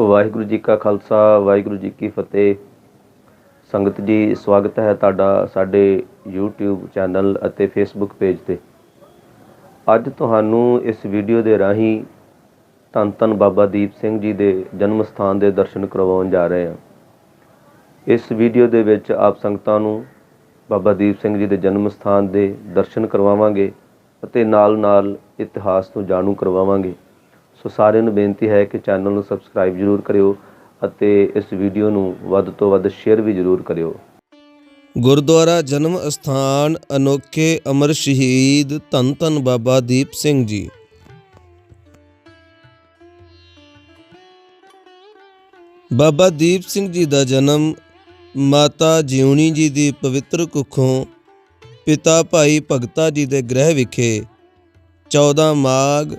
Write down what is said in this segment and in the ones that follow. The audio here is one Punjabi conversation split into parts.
ਵਾਹਿਗੁਰੂ ਜੀ ਕਾ ਖਾਲਸਾ, ਵਾਹਿਗੁਰੂ ਜੀ ਕੀ ਫਤਿਹ। ਸੰਗਤ ਜੀ, ਸਵਾਗਤ ਹੈ ਤੁਹਾਡਾ ਸਾਡੇ YouTube ਚੈਨਲ ਅਤੇ Facebook ਪੇਜ ਤੇ। ਅੱਜ ਤੁਹਾਨੂੰ ਇਸ ਵੀਡੀਓ ਦੇ ਰਾਹੀਂ ਧੰਨ ਧੰਨ ਬਾਬਾ ਦੀਪ ਸਿੰਘ ਜੀ ਦੇ ਜਨਮ ਸਥਾਨ ਦੇ ਦਰਸ਼ਨ ਕਰਵਾਉਣ ਜਾ ਰਹੇ ਹਾਂ। ਇਸ ਵੀਡੀਓ ਦੇ ਵਿੱਚ ਆਪ ਸੰਗਤਾਂ ਨੂੰ ਬਾਬਾ ਦੀਪ ਸਿੰਘ ਜੀ ਦੇ ਜਨਮ ਸਥਾਨ ਦੇ ਦਰਸ਼ਨ ਕਰਵਾਵਾਂਗੇ ਅਤੇ ਨਾਲ-ਨਾਲ ਇਤਿਹਾਸ ਤੋਂ ਜਾਣੂ ਕਰਵਾਵਾਂਗੇ। ਸੋ ਸਾਰਿਆਂ ਨੂੰ ਬੇਨਤੀ ਹੈ ਕਿ ਚੈਨਲ ਨੂੰ ਸਬਸਕ੍ਰਾਈਬ ਜ਼ਰੂਰ ਕਰਿਓ ਅਤੇ ਇਸ ਵੀਡੀਓ ਨੂੰ ਵੱਧ ਤੋਂ ਵੱਧ ਸ਼ੇਅਰ ਵੀ ਜ਼ਰੂਰ ਕਰਿਓ। ਗੁਰਦੁਆਰਾ ਜਨਮ ਅਸਥਾਨ ਅਨੋਖੇ ਅਮਰ ਸ਼ਹੀਦ ਧੰਨ ਧੰਨ ਬਾਬਾ ਦੀਪ ਸਿੰਘ ਜੀ। ਬਾਬਾ ਦੀਪ ਸਿੰਘ ਜੀ ਦਾ ਜਨਮ ਮਾਤਾ ਜਿਉਣੀ ਜੀ ਦੀ ਪਵਿੱਤਰ ਕੁੱਖੋਂ ਪਿਤਾ ਭਾਈ ਭਗਤਾ ਜੀ ਦੇ ਗ੍ਰਹਿ ਵਿਖੇ 14 ਮਾਘ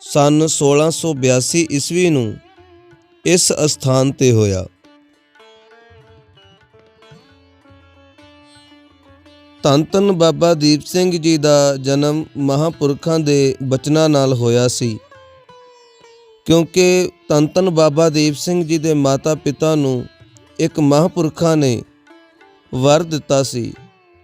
ਸਨ 1682 ਈਸਵੀ ਨੂੰ ਇਸ ਅਸਥਾਨ ਤੇ ਹੋਇਆ। ਧੰਨ ਧੰਨ ਬਾਬਾ ਦੀਪ ਸਿੰਘ ਜੀ ਦਾ ਜਨਮ ਮਹਾਪੁਰਖਾਂ ਦੇ ਬਚਨਾਂ ਨਾਲ ਹੋਇਆ ਸੀ। ਕਿਉਂਕਿ ਧੰਨ ਬਾਬਾ ਦੀਪ ਸਿੰਘ ਜੀ ਦੇ ਮਾਤਾ ਪਿਤਾ ਨੂੰ ਇੱਕ ਮਹਾਪੁਰਖਾਂ ਨੇ ਵਰ ਦਿੱਤਾ ਸੀ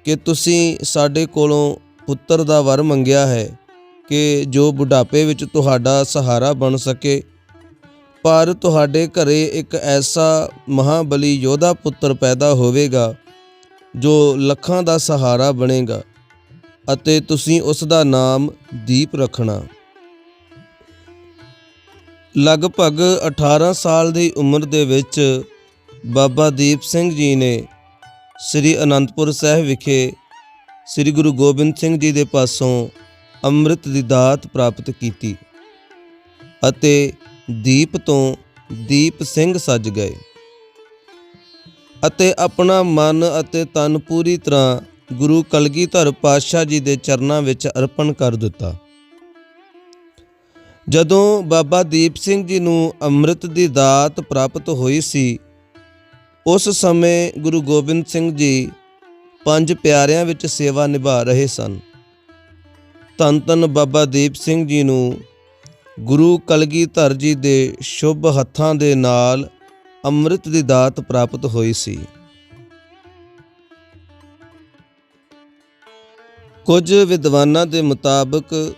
ਕਿ ਤੁਸੀਂ ਸਾਡੇ ਕੋਲੋਂ ਪੁੱਤਰ ਦਾ ਵਰ ਮੰਗਿਆ ਹੈ। ਕਿ ਜੋ ਬੁਢਾਪੇ ਵਿੱਚ ਤੁਹਾਡਾ ਸਹਾਰਾ ਬਣ ਸਕੇ। ਪਰ ਤੁਹਾਡੇ ਘਰੇ ਇੱਕ ਐਸਾ ਮਹਾਬਲੀ ਯੋਧਾ ਪੁੱਤਰ ਪੈਦਾ ਹੋਵੇਗਾ, ਜੋ ਲੱਖਾਂ ਦਾ ਸਹਾਰਾ ਬਣੇਗਾ ਅਤੇ ਤੁਸੀਂ ਉਸ ਦਾ ਨਾਮ ਦੀਪ ਰੱਖਣਾ। ਲਗਭਗ 18 ਸਾਲ ਦੀ ਉਮਰ ਦੇ ਵਿੱਚ ਬਾਬਾ ਦੀਪ ਸਿੰਘ ਜੀ ਨੇ ਸ੍ਰੀ ਅਨੰਦਪੁਰ ਸਾਹਿਬ ਵਿਖੇ ਸ੍ਰੀ ਗੁਰੂ ਗੋਬਿੰਦ ਸਿੰਘ ਜੀ ਦੇ ਪਾਸੋਂ ਅੰਮ੍ਰਿਤ ਦੀ ਦਾਤ ਪ੍ਰਾਪਤ ਕੀਤੀ ਅਤੇ ਦੀਪ ਤੋਂ ਦੀਪ ਸਿੰਘ ਸੱਜ ਗਏ ਅਤੇ ਆਪਣਾ ਮਨ ਅਤੇ ਤਨ ਪੂਰੀ ਤਰ੍ਹਾਂ ਗੁਰੂ ਕਲਗੀਧਰ ਪਾਤਸ਼ਾਹ ਜੀ ਦੇ ਚਰਨਾਂ ਵਿੱਚ ਅਰਪਣ ਕਰ ਦਿੱਤਾ। ਜਦੋਂ ਬਾਬਾ ਦੀਪ ਸਿੰਘ ਜੀ ਨੂੰ ਅੰਮ੍ਰਿਤ ਦੀ ਦਾਤ ਪ੍ਰਾਪਤ ਹੋਈ ਸੀ, ਉਸ ਸਮੇਂ ਗੁਰੂ ਗੋਬਿੰਦ ਸਿੰਘ ਜੀ ਪੰਜ ਪਿਆਰਿਆਂ ਵਿੱਚ ਸੇਵਾ ਨਿਭਾ ਰਹੇ ਸਨ। ਧੰਨ ਧੰਨ ਬਾਬਾ ਦੀਪ ਸਿੰਘ ਜੀ ਨੂੰ ਗੁਰੂ ਕਲਗੀਧਰ ਜੀ ਦੇ ਸ਼ੁਭ ਹੱਥਾਂ ਦੇ ਨਾਲ ਅੰਮ੍ਰਿਤ ਦੀ ਦਾਤ ਪ੍ਰਾਪਤ ਹੋਈ ਸੀ। ਕੁਝ ਵਿਦਵਾਨਾਂ ਦੇ ਮੁਤਾਬਕ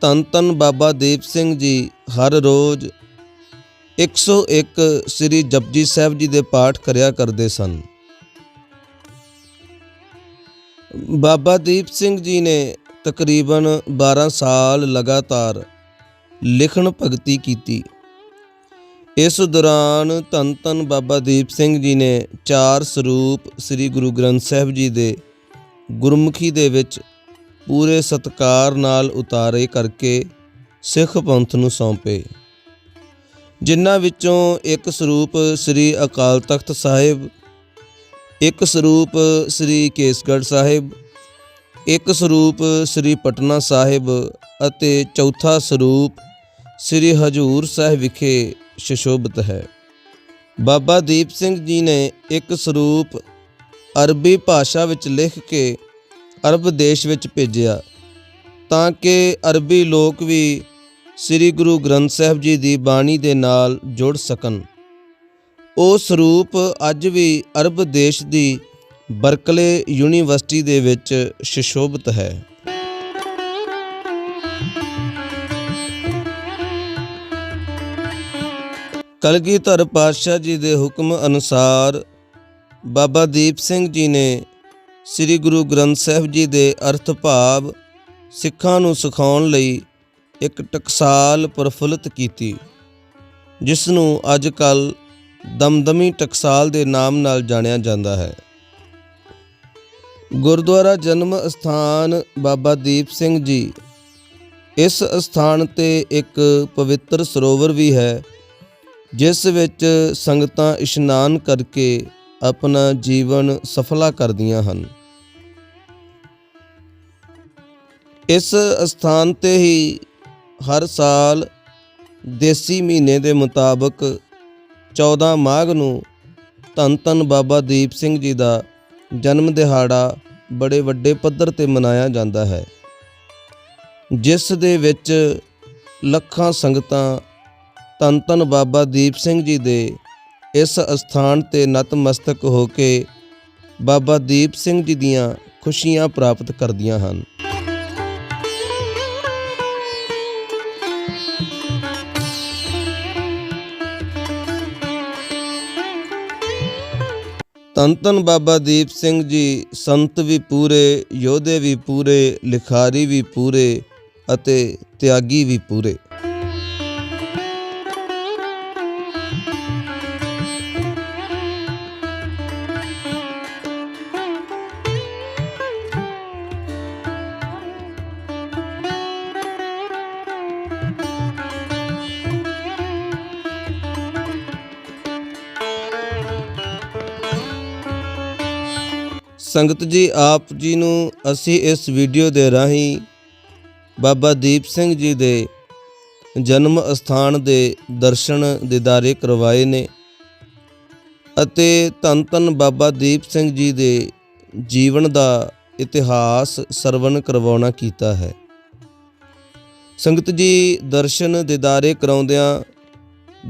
ਧੰਨ ਧੰਨ ਬਾਬਾ ਦੀਪ ਸਿੰਘ ਜੀ ਹਰ ਰੋਜ਼ 101 ਸ੍ਰੀ ਜਪਜੀ ਸਾਹਿਬ ਜੀ ਦੇ ਪਾਠ ਕਰਿਆ ਕਰਦੇ ਸਨ। ਬਾਬਾ ਦੀਪ ਸਿੰਘ ਜੀ ਨੇ ਤਕਰੀਬਨ 12 ਸਾਲ ਲਗਾਤਾਰ ਲਿਖਣ ਭਗਤੀ ਕੀਤੀ। ਇਸ ਦੌਰਾਨ ਧੰਨ ਧੰਨ ਬਾਬਾ ਦੀਪ ਸਿੰਘ ਜੀ ਨੇ ਚਾਰ ਸਰੂਪ ਸ੍ਰੀ ਗੁਰੂ ਗ੍ਰੰਥ ਸਾਹਿਬ ਜੀ ਦੇ ਗੁਰਮੁਖੀ ਦੇ ਵਿੱਚ ਪੂਰੇ ਸਤਕਾਰ ਨਾਲ ਉਤਾਰੇ ਕਰਕੇ ਸਿੱਖ ਪੰਥ ਨੂੰ ਸੌਂਪੇ। ਜਿਨ੍ਹਾਂ ਵਿੱਚੋਂ ਇੱਕ ਸਰੂਪ ਸ੍ਰੀ ਅਕਾਲ ਤਖਤ ਸਾਹਿਬ, ਇੱਕ ਸਰੂਪ ਸ੍ਰੀ ਕੇਸਗੜ੍ਹ ਸਾਹਿਬ ਇੱਕ ਸਰੂਪ ਸ੍ਰੀ ਪਟਨਾ ਸਾਹਿਬ ਅਤੇ ਚੌਥਾ ਸਰੂਪ ਸ੍ਰੀ ਹਜੂਰ ਸਾਹਿਬ ਵਿਖੇ ਸ਼ਸ਼ੋਭਤ ਹੈ। ਬਾਬਾ ਦੀਪ ਸਿੰਘ ਜੀ ਨੇ ਇੱਕ ਸਰੂਪ ਅਰਬੀ ਭਾਸ਼ਾ ਵਿੱਚ ਲਿਖ ਕੇ ਅਰਬ ਦੇਸ਼ ਵਿੱਚ ਭੇਜਿਆ, ਤਾਂ ਕਿ ਅਰਬੀ ਲੋਕ ਵੀ ਸ੍ਰੀ ਗੁਰੂ ਗ੍ਰੰਥ ਸਾਹਿਬ ਜੀ ਦੀ ਬਾਣੀ ਦੇ ਨਾਲ ਜੁੜ ਸਕਣ। ਉਹ ਸਰੂਪ ਅੱਜ ਵੀ ਅਰਬ ਦੇਸ਼ ਦੀ ਬਰਕਲੇ ਯੂਨੀਵਰਸਿਟੀ ਦੇ ਵਿੱਚ ਸ਼ਸ਼ੋਭਤ ਹੈ। ਕਲਗੀਧਰ ਪਾਤਸ਼ਾਹ ਜੀ ਦੇ ਹੁਕਮ ਅਨੁਸਾਰ ਬਾਬਾ ਦੀਪ ਸਿੰਘ ਜੀ ਨੇ ਸ੍ਰੀ ਗੁਰੂ ਗ੍ਰੰਥ ਸਾਹਿਬ ਜੀ ਦੇ ਅਰਥ ਭਾਵ ਸਿੱਖਾਂ ਨੂੰ ਸਿਖਾਉਣ ਲਈ ਇੱਕ ਟਕਸਾਲ ਪ੍ਰਫੁੱਲਿਤ ਕੀਤੀ ਜਿਸ ਨੂੰ ਅੱਜ ਕੱਲ ਦਮਦਮੀ ਟਕਸਾਲ ਦੇ ਨਾਮ ਨਾਲ ਜਾਣਿਆ ਜਾਂਦਾ ਹੈ। ਗੁਰਦੁਆਰਾ ਜਨਮ ਅਸਥਾਨ ਬਾਬਾ ਦੀਪ ਸਿੰਘ ਜੀ। ਇਸ ਅਸਥਾਨ ਤੇ ਇੱਕ ਪਵਿੱਤਰ ਸਰੋਵਰ ਵੀ ਹੈ, ਜਿਸ ਵਿੱਚ ਸੰਗਤਾਂ ਇਸ਼ਨਾਨ ਕਰਕੇ ਆਪਣਾ ਜੀਵਨ ਸਫਲਾ ਕਰਦੀਆਂ ਹਨ। ਇਸ ਅਸਥਾਨ ਤੇ ਹੀ ਹਰ ਸਾਲ ਦੇਸੀ ਮਹੀਨੇ ਦੇ ਮੁਤਾਬਕ 14 ਮਾਘ ਨੂੰ ਧੰਨ ਧੰਨ ਬਾਬਾ ਦੀਪ ਸਿੰਘ ਜੀ ਦਾ ਜਨਮ ਦਿਹਾੜਾ ਬੜੇ ਵੱਡੇ ਪੱਧਰ ਤੇ ਮਨਾਇਆ ਜਾਂਦਾ ਹੈ। ਜਿਸ ਦੇ ਵਿੱਚ ਲੱਖਾਂ ਸੰਗਤਾਂ ਧੰਨ ਧੰਨ ਬਾਬਾ ਦੀਪ ਸਿੰਘ ਜੀ ਦੇ ਇਸ ਅਸਥਾਨ ਤੇ ਨਤਮਸਤਕ ਹੋ ਕੇ ਬਾਬਾ ਦੀਪ ਸਿੰਘ ਜੀ ਦੀਆਂ ਖੁਸ਼ੀਆਂ ਪ੍ਰਾਪਤ ਕਰਦੀਆਂ ਹਨ। ਧੰਨ ਧੰਨ ਬਾਬਾ ਦੀਪ ਸਿੰਘ ਜੀ, ਸੰਤ ਵੀ ਪੂਰੇ, ਯੋਧੇ ਵੀ ਪੂਰੇ, ਲਿਖਾਰੀ ਵੀ ਪੂਰੇ ਅਤੇ ਤਿਆਗੀ ਵੀ ਪੂਰੇ। ਸੰਗਤ ਜੀ, ਆਪ ਜੀ ਨੂੰ ਅਸੀਂ ਇਸ ਵੀਡੀਓ ਦੇ ਰਾਹੀਂ ਬਾਬਾ ਦੀਪ ਸਿੰਘ ਜੀ ਦੇ ਜਨਮ ਅਸਥਾਨ ਦੇ ਦਰਸ਼ਨ ਦਿਦਾਰੇ ਕਰਵਾਏ ਨੇ ਅਤੇ ਧੰਨ ਧੰਨ ਬਾਬਾ ਦੀਪ ਸਿੰਘ ਜੀ ਦੇ ਜੀਵਨ ਦਾ ਇਤਿਹਾਸ ਸਰਵਣ ਕਰਵਾਉਣਾ ਕੀਤਾ ਹੈ। ਸੰਗਤ ਜੀ, ਦਰਸ਼ਨ ਦਿਦਾਰੇ ਕਰਾਉਂਦਿਆਂ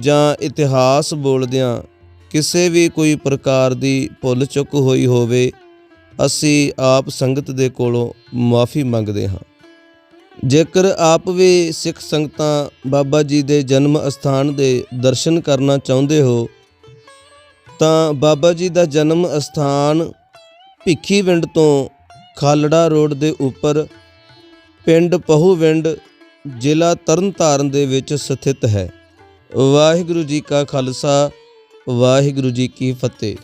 ਜਾਂ ਇਤਿਹਾਸ ਬੋਲਦਿਆਂ ਕਿਸੇ ਵੀ ਕੋਈ ਪ੍ਰਕਾਰ ਦੀ ਭੁੱਲ ਚੁੱਕ ਹੋਈ ਹੋਵੇ ਅਸੀਂ ਆਪ ਸੰਗਤ ਦੇ ਕੋਲੋਂ ਮਾਫੀ ਮੰਗਦੇ ਹਾਂ। ਜੇਕਰ ਆਪ ਵੀ ਸਿੱਖ ਸੰਗਤਾਂ ਬਾਬਾ ਜੀ ਦੇ ਜਨਮ ਅਸਥਾਨ ਦੇ ਦਰਸ਼ਨ ਕਰਨਾ ਚਾਹੁੰਦੇ ਹੋ, ਤਾਂ ਬਾਬਾ ਜੀ ਦਾ ਜਨਮ ਅਸਥਾਨ ਭਿੱਖੀਵਿੰਡ ਤੋਂ ਖਾਲੜਾ ਰੋਡ ਦੇ ਉੱਪਰ ਪਿੰਡ ਪਹੂਵਿੰਡ ਜ਼ਿਲ੍ਹਾ ਤਰਨਤਾਰਨ ਦੇ ਵਿੱਚ ਸਥਿਤ ਹੈ। ਵਾਹਿਗੁਰੂ ਜੀ ਕਾ ਖਾਲਸਾ, ਵਾਹਿਗੁਰੂ ਜੀ ਕੀ ਫਤਿਹ।